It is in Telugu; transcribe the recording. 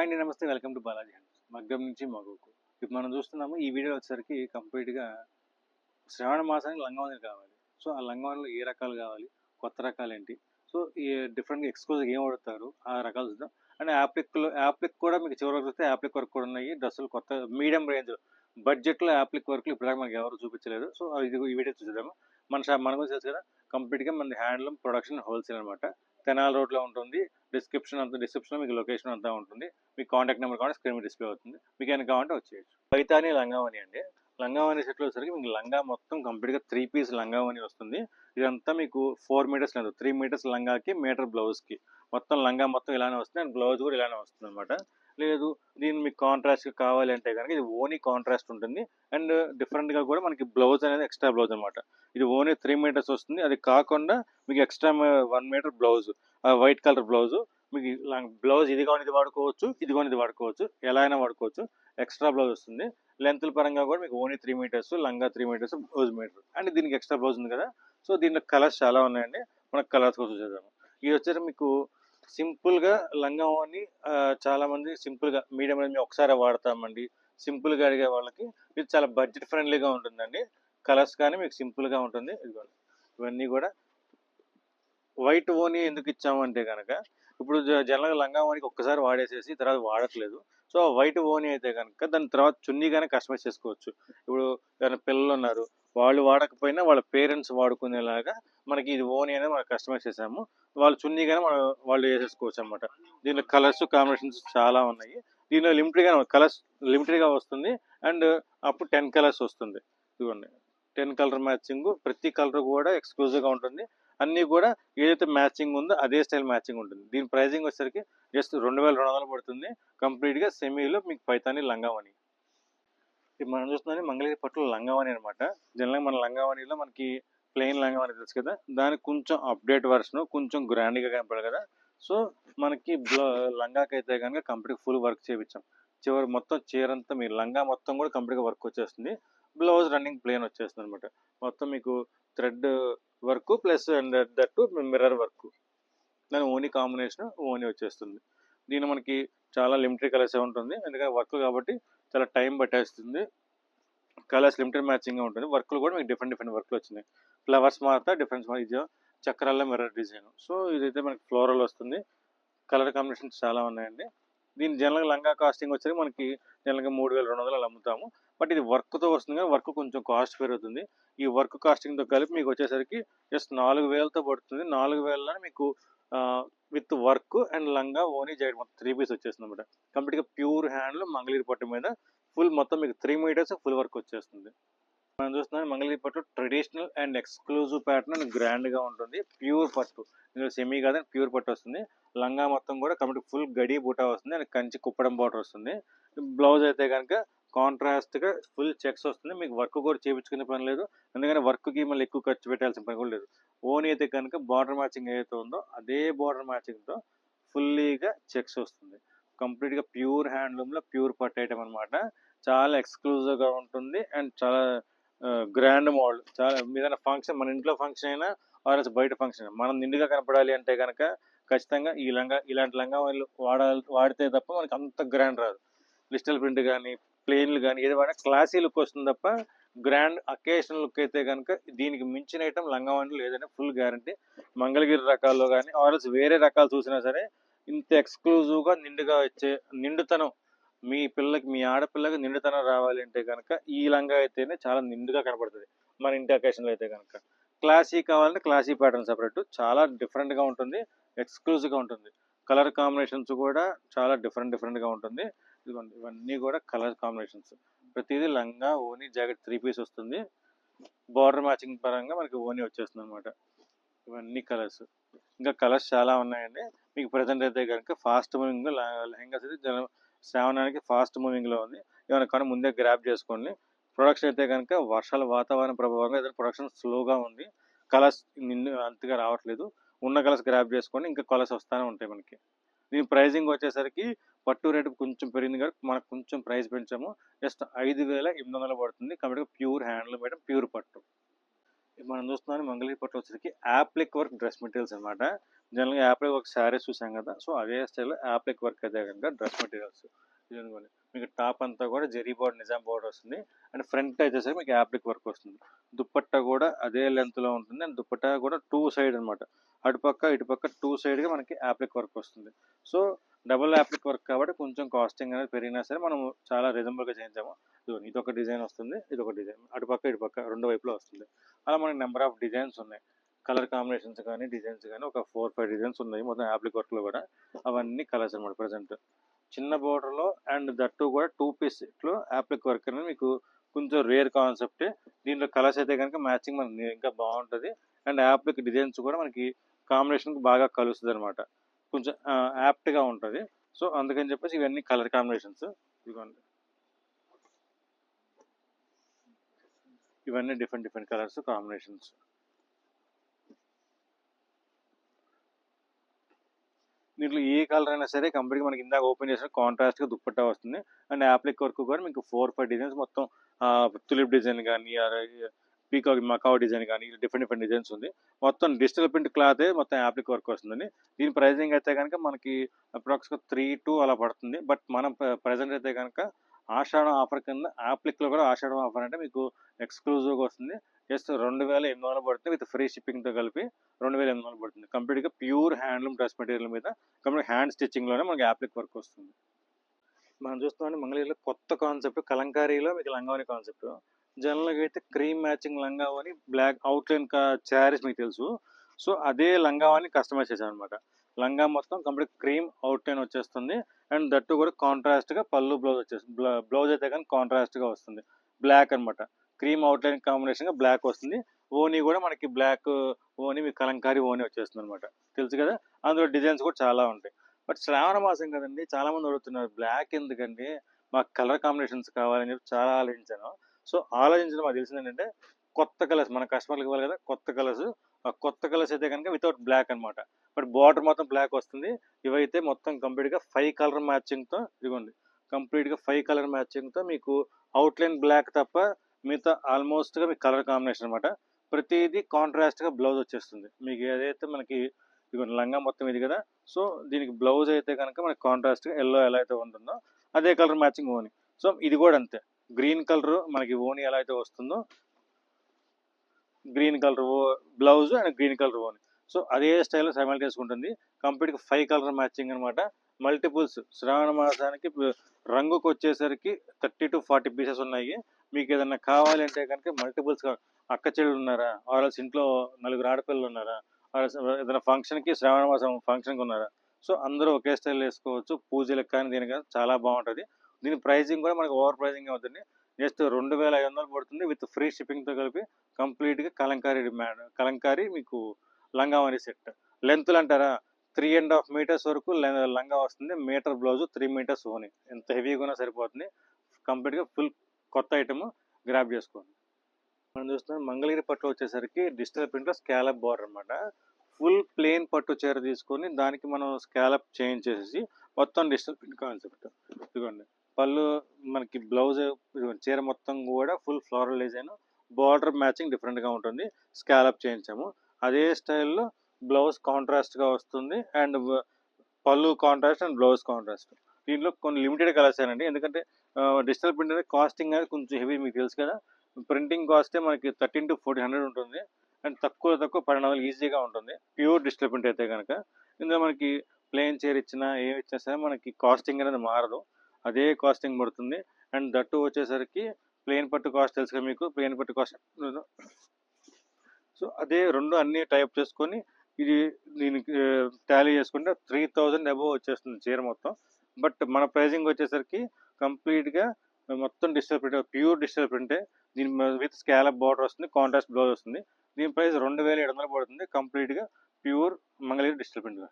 హాయ్ అండి నమస్తే వెల్కమ్ టు బాలాజీ హ్యాండ్స్ మగ్గం నుంచి మగుకు. ఇప్పుడు మనం చూస్తున్నాము ఈ వీడియో వచ్చేసరికి కంప్లీట్గా శ్రావణ మాసానికి లంగావని కావాలి. సో ఆ లంగావనిలో ఏ రకాలు కావాలి కొత్త రకాలు ఏంటి? సో ఈ డిఫరెంట్గా ఎక్స్క్లూజివ్ ఏం వాడతారు ఆ రకాలు చూద్దాం. అండ్ యాప్లిక్లో యాప్లిక్ కూడా మీకు చివరి వరకు యాప్లిక్ వర్క్ కూడా ఉన్నాయి. డ్రెస్సులు కొత్త మీడియం రేంజ్ బడ్జెట్లో యాప్లిక్ వర్క్లు ఇప్పుడు మనకి ఎవరు చూపించలేదు. సో ఇది ఈ వీడియో చూద్దాము. మన షాప్ గురించి తెలుసు కదా కంప్లీట్గా మన హ్యాండ్లూమ్ ప్రొడక్షన్ హోల్సేల్ అనమాట. తెనాల రోడ్లో ఉంటుంది. డిస్క్రిప్షన్ అంతా డిస్క్రిప్షన్లో మీకు లొకేషన్ అంతా ఉంటుంది. మీకు కాంటాక్ట్ నెంబర్ కూడా స్క్రీన్ డిస్ప్లే అవుతుంది. మీకు ఏమైనా కావాలంటే వచ్చేయచ్చు. పైతాని లంగావని అండి. లంగావని సెట్లో వచ్చేసరికి మీకు లంగా మొత్తం కంప్లీట్గా త్రీ పీస్ లంగావని వస్తుంది. ఇదంతా మీకు ఫోర్ మీటర్స్ లేదు త్రీ మీటర్స్ లంగాకి మీటర్ బ్లౌజ్కి మొత్తం లంగా మొత్తం ఇలానే వస్తుంది. అండ్ బ్లౌజ్ కూడా ఇలానే వస్తుంది అనమాట లేదు దీన్ని మీకు కాంట్రాస్ట్ కావాలి అంటే కనుక ఇది ఓనీ కాంట్రాస్ట్ ఉంటుంది. అండ్ డిఫరెంట్గా కూడా మనకి బ్లౌజ్ అనేది ఎక్స్ట్రా బ్లౌజ్ అనమాట ఇది ఓన్లీ త్రీ మీటర్స్ వస్తుంది. అది కాకుండా మీకు extra one metre blouse white colour blouse మీకు బ్లౌజ్ ఇది కానీ ఇది వాడుకోవచ్చు ఇది కానీ ఇది వాడుకోవచ్చు ఎలా అయినా వాడుకోవచ్చు ఎక్స్ట్రా బ్లౌజ్ వస్తుంది. లెంత్ల పరంగా కూడా మీకు ఓన్లీ త్రీ మీటర్స్ లంగా three metres blouse metre and దీనికి ఎక్స్ట్రా బ్లౌజ్ ఉంది కదా. సో దీంట్లో కలర్స్ చాలా ఉన్నాయండి. మనకు కలర్స్ కోసం చూసేద్దాము. ఇది వచ్చేసి మీకు సింపుల్గా లంగా అని చాలా మంది సింపుల్గా మీడియం మేము ఒకసారి వాడతామండి. సింపుల్గా అడిగే వాళ్ళకి ఇది చాలా బడ్జెట్ ఫ్రెండ్లీగా ఉంటుందండి. కలర్స్ కానీ మీకు సింపుల్గా ఉంటుంది. ఇదిగోండి. ఇవన్నీ కూడా వైట్ ఓని ఎందుకు ఇచ్చామంటే కనుక ఇప్పుడు జ- జనరల్గా లంగా ఓనికి ఒక్కసారి వాడేసేసి తర్వాత వాడట్లేదు. సో వైట్ ఓని అయితే కనుక దాని తర్వాత చున్నీ కానీ కస్టమైజ్ చేసుకోవచ్చు. ఇప్పుడు ఏమైనా పిల్లలు ఉన్నారు వాళ్ళు వాడకపోయినా వాళ్ళ పేరెంట్స్ వాడుకునేలాగా మనకి ఇది ఓని అనేది మనం కస్టమైజ్ చేసాము. వాళ్ళు చున్నీ కానీ మనం వాళ్ళు వేసేసుకోవచ్చు అనమాట దీనిలో కలర్స్ కాంబినేషన్స్ చాలా ఉన్నాయి. దీనిలో లిమిటెడ్గా కలర్స్ లిమిటెడ్గా వస్తుంది. అండ్ అప్పుడు టెన్ కలర్స్ వస్తుంది. ఇదిగోండి. టెన్ కలర్ మ్యాచింగ్ ప్రతి కలర్ కూడా ఎక్స్క్లూజివ్గా ఉంటుంది. అన్నీ కూడా ఏదైతే మ్యాచింగ్ ఉందో అదే స్టైల్ మ్యాచింగ్ ఉంటుంది. దీని ప్రైజింగ్ వచ్చేసరికి జస్ట్ రెండు వేల రెండు వందలు పడుతుంది. కంప్లీట్గా సెమీలో మీకు పైతాని లంగావని ఇప్పుడు మనం చూస్తున్నాం మంగళగిరి పట్టులో లంగావాణి అనమాట జనరల్గా మన లంగావాణిలో మనకి ప్లెయిన్ లంగావాణి తెలుసు కదా? దానికి కొంచెం అప్డేట్ వర్షన్ కొంచెం గ్రాండ్గా కనపడదు కదా? సో మనకి లంగాకి అయితే కనుక కంప్లీట్ ఫుల్ వర్క్ చేయించాం చివరి మొత్తం చీర అంతా మీ లంగా మొత్తం కూడా కంప్లీట్గా వర్క్ వచ్చేస్తుంది. బ్లౌజ్ రన్నింగ్ ప్లేన్ వచ్చేస్తుంది అనమాట మొత్తం మీకు థ్రెడ్ వర్క్ ప్లస్ అండ్ దట్టు మిర్రర్ వర్క్ దాని ఓనీ కాంబినేషన్ ఓనీ వచ్చేస్తుంది. దీని మనకి చాలా లిమిటెడ్ కలర్స్ ఉంటుంది. ఎందుకంటే వర్క్ కాబట్టి చాలా టైం పట్టేస్తుంది. కలర్స్ లిమిటెడ్ మ్యాచింగ్గా ఉంటుంది. వర్క్లు కూడా మీకు డిఫరెంట్ డిఫరెంట్ వర్క్లు వచ్చినాయి. ఫ్లవర్స్ మాత్రం డిఫరెన్స్ ఇది చక్రాల్లో మిర్రర్ డిజైన్. సో ఇదైతే మనకి ఫ్లోరల్ వస్తుంది. కలర్ కాంబినేషన్స్ చాలా ఉన్నాయండి. దీని జనరల్గా లంగా కాస్టింగ్ వచ్చేది మనకి జనరల్గా మూడు వేల రెండు వందలు అలా అమ్ముతాము. బట్ ఇది వర్క్తో వస్తుంది కానీ వర్క్ కొంచెం కాస్ట్ పెరుగుతుంది ఈ వర్క్ కాస్టింగ్తో కలిపి మీకు వచ్చేసరికి జస్ట్ నాలుగు వేలతో పడుతుంది. నాలుగు వేలలో మీకు విత్ వర్క్ అండ్ లంగా ఓనీ జాకెట్ మొత్తం త్రీ పీస్ వచ్చేస్తుంది అనమాట కంప్లీట్గా ప్యూర్ హ్యాండ్లో మంగళగిరి పట్టు మీద ఫుల్ మొత్తం మీకు త్రీ మీటర్స్ ఫుల్ వర్క్ వచ్చేస్తుంది. మనం చూస్తున్నాం మంగళగిరి పట్టు traditional and exclusive pattern and గ్రాండ్గా ఉంటుంది. ప్యూర్ పట్టు. ఇందులో సెమీ కాదని ప్యూర్ పట్టు వస్తుంది. లంగా మొత్తం కూడా కంప్లీట్ ఫుల్ గడి బూటా వస్తుంది అండ్ కంచి కుప్పడం బార్డర్ వస్తుంది. బ్లౌజ్ అయితే కనుక కాంట్రాస్ట్గా ఫుల్ చెక్స్ వస్తుంది. మీకు వర్క్ కూడా చేయించుకునే పని లేదు. ఎందుకంటే వర్క్కి మళ్ళీ ఎక్కువ ఖర్చు పెట్టాల్సిన పని కూడా లేదు. ఓన్ అయితే కనుక బార్డర్ మ్యాచింగ్ ఏదైతే ఉందో అదే బార్డర్ మ్యాచింగ్తో ఫుల్లీగా చెక్స్ వస్తుంది. కంప్లీట్గా ప్యూర్ హ్యాండ్లూమ్లో ప్యూర్ పట్టు ఐటమ్ అనమాట చాలా ఎక్స్క్లూజివ్గా ఉంటుంది అండ్ చాలా గ్రాండ్ మోడల్ చాలా ఏదైనా ఫంక్షన్ మన ఇంట్లో ఫంక్షన్ అయినా ఆర్ఎస్ బయట ఫంక్షన్ అయినా మనం నిండుగా కనపడాలి అంటే కనుక ఖచ్చితంగా ఈ లంగా ఇలాంటి లంగా వాళ్ళు వాడాలి వాడితే తప్ప మనకి అంత గ్రాండ్ రాదు. డిజిటల్ ప్రింట్ కానీ ప్లెయిన్లు కానీ ఏది వాడినా క్లాసీ లుక్ వస్తుంది తప్ప గ్రాండ్ అకేషన్ లుక్ అయితే కనుక దీనికి మించిన ఐటమ్ లంగావాణి లేదంటే ఫుల్ గ్యారంటీ మంగళగిరి రకాల్లో కానీ ఆర్ఎల్స్ వేరే రకాలు చూసినా సరే ఇంత ఎక్స్క్లూజివ్గా నిండుగా వచ్చే నిండుతనం మీ పిల్లకి మీ ఆడపిల్లకి నిండుతనం రావాలి అంటే కనుక ఈ లంగా అయితేనే చాలా నిండుగా కనపడుతుంది. మన ఇంటి అకేషన్లో అయితే కనుక క్లాసీ కావాలంటే క్లాసీ ప్యాటర్న్ సపరేట్ చాలా డిఫరెంట్గా ఉంటుంది ఎక్స్క్లూజివ్గా ఉంటుంది. కలర్ కాంబినేషన్స్ కూడా చాలా డిఫరెంట్ డిఫరెంట్గా ఉంటుంది. ఇదిగోండి ఇవన్నీ కూడా కలర్ కాంబినేషన్స్ ప్రతిదీ లంగా ఓనీ జాకెట్ త్రీ పీస్ వస్తుంది. బార్డర్ మ్యాచింగ్ పరంగా మనకి ఓనీ వచ్చేస్తుంది అనమాట ఇవన్నీ కలర్స్. ఇంకా కలర్స్ చాలా ఉన్నాయండి. మీకు ప్రజెంట్ అయితే కనుక ఫాస్ట్ మూవింగ్ లెహంగాస్ అయితే జన శ్రావణానికి ఫాస్ట్ మూవింగ్లో ఉంది. ఏమైనా కానీ ముందే గ్రాప్ చేసుకోండి. ప్రొడక్షన్ అయితే కనుక వర్షాల వాతావరణ ప్రభావంగా ఏదైనా ప్రొడక్షన్ స్లోగా ఉంది. కలర్స్ నిన్ను అంతగా రావట్లేదు. ఉన్న కలర్స్ గ్రాప్ చేసుకోండి ఇంకా కలర్స్ వస్తూనే ఉంటాయి మనకి. దీని ప్రైజింగ్ వచ్చేసరికి పట్టు రేటు కొంచెం పెరిగింది కానీ మనకు కొంచెం ప్రైస్ పెంచాము. జస్ట్ ఐదు వేల ఎనిమిది వందలు పడుతుంది కాబట్టి ప్యూర్ హ్యాండ్లూమ్ మేడం ప్యూర్ పట్టు. మనం చూస్తున్నాం మంగళగిరి పట్టు వచ్చేసరికి యాప్లిక్ వర్క్ డ్రెస్ మెటీరియల్స్ అనమాట జనరల్గా యాప్లిక్ వర్క్ శారీస్ చూసాం కదా సో అదే స్టైల్లో యాప్లిక్ వర్క్ అయితే కనుక డ్రెస్ మెటీరియల్స్. ఇదిగోండి మీకు టాప్ అంతా కూడా జెరీ బోర్డ్ నిజాం బోర్డ్ వస్తుంది. అండ్ ఫ్రంట్ వచ్చేసరికి మీకు యాప్లిక్ వర్క్ వస్తుంది. దుప్పట్టా కూడా అదే లెంత్లో ఉంటుంది. అండ్ దుప్పట్టా కూడా టూ సైడ్ అనమాట అటుపక్క ఇటుపక్క టూ సైడ్గా మనకి యాప్లిక్ వర్క్ వస్తుంది. సో డబుల్ యాప్లిక్ వర్క్ కాబట్టి కొంచెం కాస్టింగ్ అనేది పెరిగినా సరే మనం చాలా రీజనబుల్గా చేయించాము. ఇదిగోండి ఇది ఒక డిజైన్ వస్తుంది ఇది ఒక డిజైన్ అటుపక్క ఇటుపక్క రెండు వైపులో వస్తుంది. అలా మనకి నెంబర్ ఆఫ్ డిజైన్స్ ఉన్నాయి. కలర్ కాంబినేషన్స్ కానీ డిజైన్స్ కానీ ఒక ఫోర్ ఫైవ్ డిజైన్స్ ఉన్నాయి మొత్తం యాప్లిక్ వర్క్లో కూడా. అవన్నీ కలర్స్ అనమాట ప్రజెంట్ చిన్న బోర్డర్లో అండ్ దట్టు కూడా టూ పీస్ ఇట్లో యాప్లిక్ వర్క్ అనేది మీకు కొంచెం రేర్ కాన్సెప్టే దీంట్లో కలర్స్ అయితే కనుక మ్యాచింగ్ మనకి ఇంకా బాగుంటుంది. అండ్ యాప్లిక్ డిజైన్స్ కూడా మనకి కాంబినేషన్కి బాగా కలుస్తుంది అనమాట కొంచెం యాప్ట్గా ఉంటుంది. సో అందుకని చెప్పేసి ఇవన్నీ కలర్ కాంబినేషన్స్ ఇదిగోండి. ఇవన్నీ డిఫరెంట్ డిఫరెంట్ కలర్స్ కాంబినేషన్స్. దీంట్లో ఏ కలర్ అయినా సరే కంప్లీట్గా మనకి ఇందాక ఓపెన్ చేసిన కాంట్రాస్ట్గా దుప్పట్టా వస్తుంది. అండ్ యాప్లిక్ వర్క్ కూడా మీకు ఫోర్ ఫైవ్ డిజైన్స్ మొత్తం తులిప్ డిజైన్ కానీ పీకాక్ మకావ్ డిజైన్ కానీ డిఫరెంట్ డిఫరెంట్ డిజైన్స్ ఉంది. మొత్తం డిజిటల్ ప్రింట్ క్లాత్ మొత్తం యాప్లిక్ వర్క్ వస్తుందండి. దీని ప్రైజింగ్ అయితే కనుక మనకి అప్రాక్స్గా త్రీ టూ అలా పడుతుంది. బట్ మనం ప్రజెంట్ అయితే కనుక ఆషాఢం ఆఫర్ కింద యాప్లిక్లో కూడా ఆషాఢం ఆఫర్ అంటే మీకు ఎక్స్క్లూజివ్గా వస్తుంది. జస్ట్ రెండు వేల ఎనిమిది వందలు పడుతుంది విత్ ఫ్రీ షిప్పింగ్తో కలిపి రెండు వేల ఎనిమిది వందలు పడుతుంది. కంప్లీట్గా ప్యూర్ హ్యాండ్లూమ్ డ్రెస్ మెటీరియల్ మీద కంప్లీట్ హ్యాండ్ స్టిచ్చింగ్లోనే మనకి యాప్లిక్ వర్క్ వస్తుంది. మనం చూస్తున్నాం మంగళగిరిలో కొత్త కాన్సెప్ట్ కలంకారీలో మీకు లంగావని కాన్సెప్ట్. జనరల్గా అయితే క్రీమ్ మ్యాచింగ్ లంగావని బ్లాక్ అవుట్లైన్ చారీస్ మీకు తెలుసు. సో అదే లంగావని కస్టమైజ్ చేశాను అనమాట లంగా మొత్తం కంప్లీట్ క్రీమ్ అవుట్లైన్ వచ్చేస్తుంది. అండ్ దట్టు కూడా కాంట్రాస్ట్గా పళ్ళు బ్లౌజ్ వచ్చేస్తుంది బ్లౌజ్ అయితే కానీ కాంట్రాస్ట్గా వస్తుంది. బ్లాక్ అనమాట. క్రీమ్ అవుట్లైన్ కాంబినేషన్గా బ్లాక్ వస్తుంది. ఓనీ కూడా మనకి బ్లాక్ ఓనీ మీ కలంకారీ ఓనీ వచ్చేస్తుంది అనమాట తెలుసు కదా? అందులో డిజైన్స్ కూడా చాలా ఉంటాయి. బట్ శ్రావణ మాసం కదండి చాలా మంది అడుగుతున్నారు బ్లాక్ ఎందుకండి? మాకు కలర్ కాంబినేషన్స్ కావాలని చెప్పి చాలా ఆలోచించాను. సో ఆలోచించడం మాకు తెలిసింది ఏంటంటే కొత్త కలర్స్ మన కస్టమర్లకు ఇవ్వాలి కదా కొత్త కలర్స్. ఆ కొత్త కలర్స్ అయితే కనుక వితౌట్ బ్లాక్ అనమాట బట్ బార్డర్ మొత్తం బ్లాక్ వస్తుంది. ఇవైతే మొత్తం కంప్లీట్గా ఫైవ్ కలర్ మ్యాచింగ్తో ఇదిగోండి. కంప్లీట్గా ఫైవ్ కలర్ మ్యాచింగ్తో మీకు అవుట్లైన్ బ్లాక్ తప్ప మిగతా ఆల్మోస్ట్గా మీకు కలర్ కాంబినేషన్ అనమాట ప్రతిదీ కాంట్రాస్ట్గా బ్లౌజ్ వచ్చేస్తుంది. మీకు ఏదైతే మనకి ఇదిగోండి లంగా మొత్తం ఇది కదా సో దీనికి బ్లౌజ్ అయితే కనుక మనకి కాంట్రాస్ట్గా ఎల్లో ఎలా అయితే ఉంటుందో అదే కలర్ మ్యాచింగ్ ఓని సో ఇది కూడా అంతే. గ్రీన్ కలర్ మనకి ఓని ఎలా అయితే వస్తుందో green colour blouse and green colour ఓని. సో అదే స్టైల్లో సెమెల్ ఉంటుంది కంప్లీట్గా ఫైవ్ కలర్ మ్యాచింగ్ అనమాట మల్టిపుల్స్. శ్రావణ మాసానికి రంగుకు వచ్చేసరికి థర్టీ టు ఫార్టీ పీసెస్ ఉన్నాయి. మీకు ఏదన్నా కావాలి అంటే కనుక మల్టిపుల్స్ అక్క చెల్లెలు ఉన్నారా? ఆర్ఎల్స్ ఇంట్లో నలుగురు ఆడపిల్లలు ఉన్నారా? ఆర్ఎల్స్ ఏదైనా ఫంక్షన్కి శ్రావణ మాసం ఫంక్షన్కి ఉన్నారా? సో అందరూ ఒకే స్టైల్ వేసుకోవచ్చు. పూజలకు కానీ దీనికి కానీ చాలా బాగుంటుంది. దీని ప్రైజింగ్ కూడా మనకి ఓవర్ ప్రైజింగ్ అవుతుంది? జస్ట్ రెండు వేల ఐదు వందలు పడుతుంది విత్ ఫ్రీ షిప్పింగ్తో కలిపి కంప్లీట్గా కలంకారీ డిమాండ్ కలంకారీ మీకు లంగావని సెట్. లెంత్లు అంటారా? త్రీ అండ్ హాఫ్ మీటర్స్ వరకు లంగా వస్తుంది. మీటర్ బ్లౌజ్ త్రీ మీటర్స్ ఓని. ఎంత హెవీగా ఉన్నా సరిపోతుంది. కంప్లీట్గా ఫుల్ కొత్త ఐటమ్ గ్రాప్ చేసుకోండి. మనం చూస్తున్నాం మంగళగిరి పట్టు వచ్చేసరికి డిజిటల్ ప్రింట్లో స్కాలప్ బార్డర్ అనమాట ఫుల్ ప్లేన్ పట్టు చీర తీసుకొని దానికి మనం స్కాలప్ చేంజ్ చేసేసి మొత్తం డిజిటల్ ప్రింట్ కాన్సెప్ట్. ఇదిగోండి. పళ్ళు మనకి బ్లౌజ్ చీర మొత్తం కూడా full floral design border matching డిఫరెంట్గా ఉంటుంది. స్కాలప్ చేయించాము. అదే స్టైల్లో బ్లౌజ్ కాంట్రాస్ట్గా వస్తుంది అండ్ పళ్ళు కాంట్రాస్ట్ అండ్ బ్లౌజ్ కాంట్రాస్ట్ దీంట్లో కొన్ని లిమిటెడ్ కలర్స్ అండి ఎందుకంటే డిజిటల్ ప్రింట్ అనేది కాస్టింగ్ అనేది కొంచెం హెవీ మీకు తెలుసు కదా. ప్రింటింగ్ కాస్టే మనకి థర్టీన్ టు ఫోర్టీన్ హండ్రెడ్ ఉంటుంది. అండ్ తక్కువ తక్కువ పన్నెండు వందలు ఈజీగా ఉంటుంది. ప్యూర్ డిజిటల్ ప్రింట్ అయితే కనుక ఇందులో మనకి ప్లేన్ చైర్ ఇచ్చినా ఏమి ఇచ్చినా సరే మనకి కాస్టింగ్ అనేది మారదు. అదే కాస్టింగ్ పడుతుంది. అండ్ దట్టు వచ్చేసరికి ప్లేన్ పట్టు కాస్ట్ తెలుసు కదా మీకు? ప్లేన్ పట్టు కాస్ట్ సో అదే రెండు అన్ని టైప్ చేసుకొని ఇది దీనికి టాలీ చేసుకుంటే త్రీ థౌజండ్ అబోవ్ వచ్చేస్తుంది చీర మొత్తం. బట్ మన ప్రైజింగ్ వచ్చేసరికి కంప్లీట్గా మొత్తం డిజిటల్ ప్రింట్ ప్యూర్ డిజిటల్ ప్రింటే దీని విత్ స్కాలప్ బార్డర్ వస్తుంది కాంట్రాస్ట్ బ్లౌజ్ వస్తుంది. దీని ప్రైస్ రెండు వేల ఏడు వందలు పడుతుంది కంప్లీట్గా ప్యూర్ మంగళగిరి డిజిటల్ ప్రింట్గా